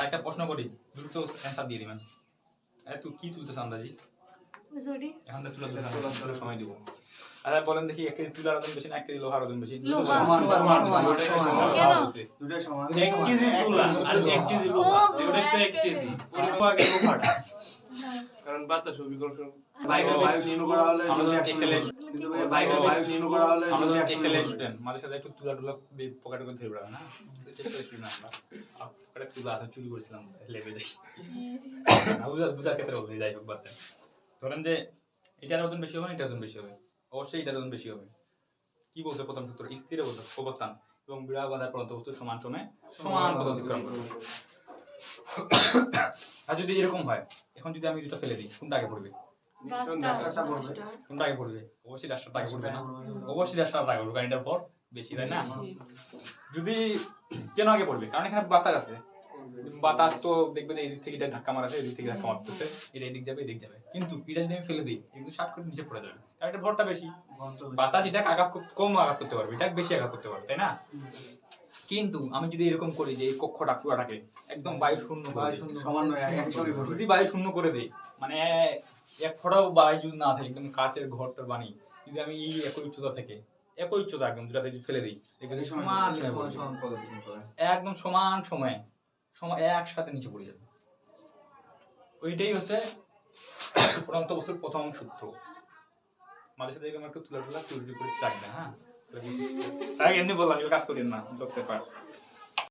একটা প্রশ্ন করি দ্রুত অ্যান্সার দিয়ে দিবেন। এ, তুই কি তুলতেছ আন্দাজি? সরি এখন তো তুলা তুলতে তুলার সময় দিব। আচ্ছা বলেন দেখি এক কেজি তুলার ওজন বেশি না এক কেজি লোহার ওজন বেশি? সমান, সমান, দুটোই সমান। সমান। কেন? দুটোই সমান। এক কেজি তুলা আর এক কেজি লোহা। যেটা তো এক কেজি। পরিমাণ আগে লোহাটা কারণ বাতাস অভিকর্ষণ। বাইরে বায়ু শূন্য করা হলে আমরা তো যদি টেক্সটাইলে একশো- কিন্তু বাইরে বায়ু শূন্য করা হলে আমরা যদি তো একশো টেক্সটাইলের নব্বই। স্টুডেন্ট মাঝে সাথে একটু তুলা টুলা পকেটে করে ধরে বেড়াবে না? টেক্সটাইল স্টুডেন্ট আমরা। আছে চুরি করেছিলাম লেবে যাই বুঝার বুঝার ক্ষেত্রে বলতে যাই হোক বাদ ধরেন যে এটার ওজন বেশি হবে না এটার ওজন বেশি হবে? অবশ্যই এটার ওজন বেশি হবে। কি বলছে প্রথম সূত্র? স্থির অবস্থান এবং বিড়া বাঁধার বস্তু সমান সময়ে সমান পথ অতিক্রম করবে আর যদি এরকম হয় এখন যদি আমি দুটো ফেলে দিই কোনটা আগে পড়বে। কোনটা আগে পড়বে? অবশ্যই ডাস্টারটা আগে পড়বে না। অবশ্যই ডাস্টার আগে পড়বে এটার পর বেশি তাই না? যদি কেন আগে পড়বে? কারণ এখানে বাতাস আছে। বাতাস তো দেখবে যে এদিক থেকে এটা ধাক্কা মারাছে এদিক থেকে ধাক্কা মারতেছে। এটা এদিক যাবে এদিক যাবে। কিন্তু এটা যদি আমি ফেলে দিই কিন্তু শার্ট করে নিচে পড়ে যাবে। কারণ এটা ভরটা বেশি। বাতাস এটা আঘাত কম আঘাত করতে পারবে। এটা বেশি আঘাত করতে পারবে তাই না? কিন্তু আমি যদি এরকম করি যে এই কক্ষটা পুরাটাকে একদম বায়ু শূন্য যদি বায়ু শূন্য করে দেই মানে এক ফোঁটাও বায়ু না থাকে একদম কাচের ঘরটার বানি যদি আমি এই একই উচ্চতা থেকে একই উচ্চতা একদম দুটাতে যদি ফেলে দিই সমান। একদম সমান সময়ে। সময় একসাথে নিচে পড়ে যাবে। ওইটাই হচ্ছে উড়ন্ত বস্তুর প্রথম সূত্র। মাঝে সাথে এরকম একটু তুলে তুলা চুরি করে না হ্যাঁ? তাই এমনি বললাম কাজ করেন না